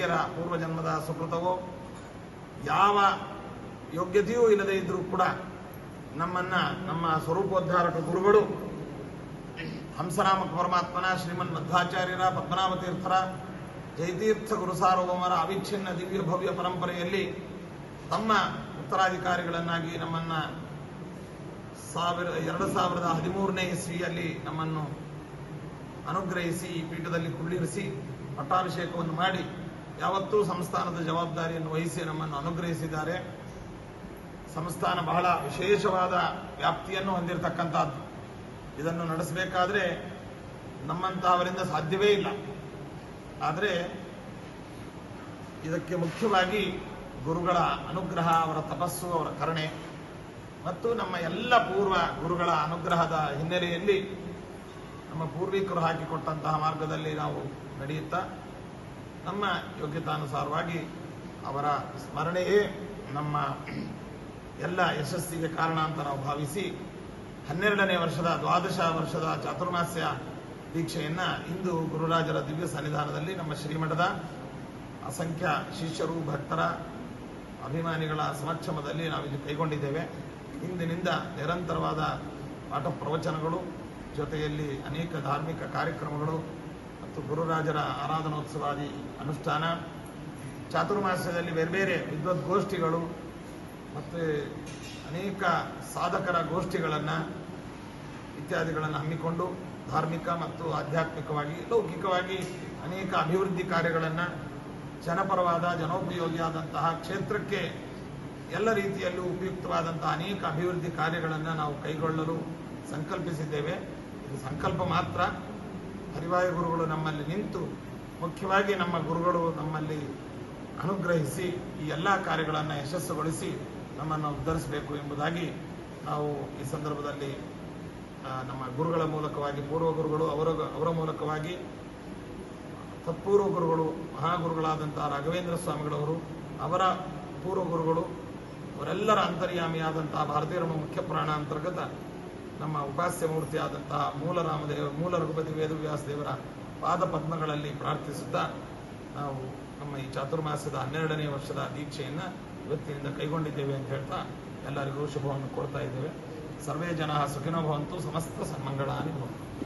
ಹಿರಿಯರ ಪೂರ್ವಜನ್ಮದ ಸುಕೃತವೋ? ಯಾವ ಯೋಗ್ಯತೆಯೂ ಇಲ್ಲದೆ ಇದ್ರೂ ಕೂಡ ನಮ್ಮನ್ನ, ನಮ್ಮ ಸ್ವರೂಪೋದ್ಧಾರಕ ಗುರುಗಳು ಹಂಸನಾಮ ಪರಮಾತ್ಮನ, ಶ್ರೀಮನ್ ಮಧ್ವಾಚಾರ್ಯರ, ಪದ್ಮನಾಭತೀರ್ಥರ, ಜಯತೀರ್ಥ ಗುರುಸಾರ್ವಭೌಮರ ಅವಿಚ್ಛಿನ್ನ ದಿವ್ಯ ಭವ್ಯ ಪರಂಪರೆಯಲ್ಲಿ ತಮ್ಮ ಉತ್ತರಾಧಿಕಾರಿಗಳನ್ನಾಗಿ ನಮ್ಮನ್ನ ಸಾವಿರ, ಎರಡು ಸಾವಿರದ ಹದಿಮೂರನೇ ಇಸ್ವಿಯಲ್ಲಿ ನಮ್ಮನ್ನು ಅನುಗ್ರಹಿಸಿ, ಈ ಪೀಠದಲ್ಲಿ ಕುಳ್ಳಿರಿಸಿ, ಪಟ್ಟಾಭಿಷೇಕವನ್ನು ಮಾಡಿ ಯಾವತ್ತೂ ಸಂಸ್ಥಾನದ ಜವಾಬ್ದಾರಿಯನ್ನು ವಹಿಸಿ ನಮ್ಮನ್ನು ಅನುಗ್ರಹಿಸಿದ್ದಾರೆ. ಸಂಸ್ಥಾನ ಬಹಳ ವಿಶೇಷವಾದ ವ್ಯಾಪ್ತಿಯನ್ನು ಹೊಂದಿರತಕ್ಕಂಥದ್ದು. ಇದನ್ನು ನಡೆಸಬೇಕಾದ್ರೆ ನಮ್ಮಂತಹವರಿಂದ ಸಾಧ್ಯವೇ ಇಲ್ಲ. ಆದರೆ ಇದಕ್ಕೆ ಮುಖ್ಯವಾಗಿ ಗುರುಗಳ ಅನುಗ್ರಹ, ಅವರ ತಪಸ್ಸು, ಅವರ ಕರುಣೆ ಮತ್ತು ನಮ್ಮ ಎಲ್ಲ ಪೂರ್ವ ಗುರುಗಳ ಅನುಗ್ರಹದ ಹಿನ್ನೆಲೆಯಲ್ಲಿ ನಮ್ಮ ಪೂರ್ವಿಕರು ಹಾಕಿಕೊಟ್ಟಂತಹ ಮಾರ್ಗದಲ್ಲಿ ನಾವು ನಡೆಯುತ್ತಾ ನಮ್ಮ ಯೋಗ್ಯತಾನುಸಾರವಾಗಿ ಅವರ ಸ್ಮರಣೆಯೇ ನಮ್ಮ ಎಲ್ಲ ಯಶಸ್ಸಿಗೆ ಕಾರಣ ಅಂತ ನಾವು ಭಾವಿಸಿ ಹನ್ನೆರಡನೇ ವರ್ಷದ ದ್ವಾದಶ ವರ್ಷದ ಚಾತುರ್ಮಾಸ್ಯ ದೀಕ್ಷೆಯನ್ನು ಇಂದು ಗುರುರಾಜರ ದಿವ್ಯ ಸನ್ನಿಧಾನದಲ್ಲಿ ನಮ್ಮ ಶ್ರೀಮಠದ ಅಸಂಖ್ಯ ಶಿಷ್ಯರು, ಭಕ್ತರ ಅಭಿಮಾನಿಗಳ ಸಮಕ್ಷಮದಲ್ಲಿ ನಾವಿಲ್ಲಿ ಕೈಗೊಂಡಿದ್ದೇವೆ. ಇಂದಿನಿಂದ ನಿರಂತರವಾದ ಪಾಠ ಪ್ರವಚನಗಳು ಜೊತೆಯಲ್ಲಿ ಅನೇಕ ಧಾರ್ಮಿಕ ಕಾರ್ಯಕ್ರಮಗಳು ಮತ್ತು ಗುರುರಾಜರ ಆರಾಧನೋತ್ಸವಾದಿ ಅನುಷ್ಠಾನ. ಚಾತುರ್ಮಾಸ್ಯದಲ್ಲಿ ಬೇರೆ ಬೇರೆ ವಿದ್ವದ್ಗೋಷ್ಠಿಗಳು ಮತ್ತು ಅನೇಕ ಸಾಧಕರ ಗೋಷ್ಠಿಗಳನ್ನು ಇತ್ಯಾದಿಗಳನ್ನು ಹಮ್ಮಿಕೊಂಡು ಧಾರ್ಮಿಕ ಮತ್ತು ಆಧ್ಯಾತ್ಮಿಕವಾಗಿ, ಲೌಕಿಕವಾಗಿ ಅನೇಕ ಅಭಿವೃದ್ಧಿ ಕಾರ್ಯಗಳನ್ನು ಜನಪರವಾದ, ಜನೋಪಯೋಗಿಯಾದಂತಹ ಕ್ಷೇತ್ರಕ್ಕೆ ಎಲ್ಲ ರೀತಿಯಲ್ಲೂ ಉಪಯುಕ್ತವಾದಂತಹ ಅನೇಕ ಅಭಿವೃದ್ಧಿ ಕಾರ್ಯಗಳನ್ನು ನಾವು ಕೈಗೊಳ್ಳಲು ಸಂಕಲ್ಪಿಸಿದ್ದೇವೆ. ಇದು ಸಂಕಲ್ಪ ಮಾತ್ರ. ಹರಿವಾಯ ಗುರುಗಳು ನಮ್ಮಲ್ಲಿ ನಿಂತು ಮುಖ್ಯವಾಗಿ ನಮ್ಮ ಗುರುಗಳು ನಮ್ಮಲ್ಲಿ ಅನುಗ್ರಹಿಸಿ ಈ ಎಲ್ಲ ಕಾರ್ಯಗಳನ್ನು ಯಶಸ್ಸುಗೊಳಿಸಿ ನಮ್ಮನ್ನು ಉದ್ಧರಿಸಬೇಕು ಎಂಬುದಾಗಿ ನಾವು ಈ ಸಂದರ್ಭದಲ್ಲಿ ನಮ್ಮ ಗುರುಗಳ ಮೂಲಕವಾಗಿ, ಪೂರ್ವ ಗುರುಗಳು, ಅವರ ಅವರ ಮೂಲಕವಾಗಿ ತತ್ಪೂರ್ವ ಗುರುಗಳು ಮಹಾಗುರುಗಳಾದಂಥ ರಾಘವೇಂದ್ರ ಸ್ವಾಮಿಗಳವರು, ಅವರ ಪೂರ್ವ ಗುರುಗಳು, ಅವರೆಲ್ಲರ ಅಂತರ್ಯಾಮಿಯಾದಂತಹ ಭಾರತೀಯರಮ ಮುಖ್ಯ ಪ್ರಾಣ ಅಂತರ್ಗತ ನಮ್ಮ ಉಪಾಸ್ಯ ಮೂರ್ತಿಯಾದಂತಹ ಮೂಲ ರಾಮದೇವ ಮೂಲ ರಘುಪತಿ ವೇದವ್ಯಾಸ ದೇವರ ಪಾದ ಪದ್ಮಗಳಲ್ಲಿ ಪ್ರಾರ್ಥಿಸುತ್ತಾ ನಾವು ನಮ್ಮ ಈ ಚಾತುರ್ಮಾಸದ ಹನ್ನೆರಡನೇ ವರ್ಷದ ದೀಕ್ಷೆಯನ್ನು ಇವತ್ತಿನಿಂದ ಕೈಗೊಂಡಿದ್ದೇವೆ ಅಂತ ಹೇಳ್ತಾ ಎಲ್ಲರಿಗೂ ಶುಭವನ್ನು ಕೊಡ್ತಾ ಇದ್ದೇವೆ. ಸರ್ವೇ ಜನ ಸುಖಿನೋ ಭವಂತು, ಸಮಸ್ತ ಸನ್ಮಂಗಳಾನಿ ಭವಂತು.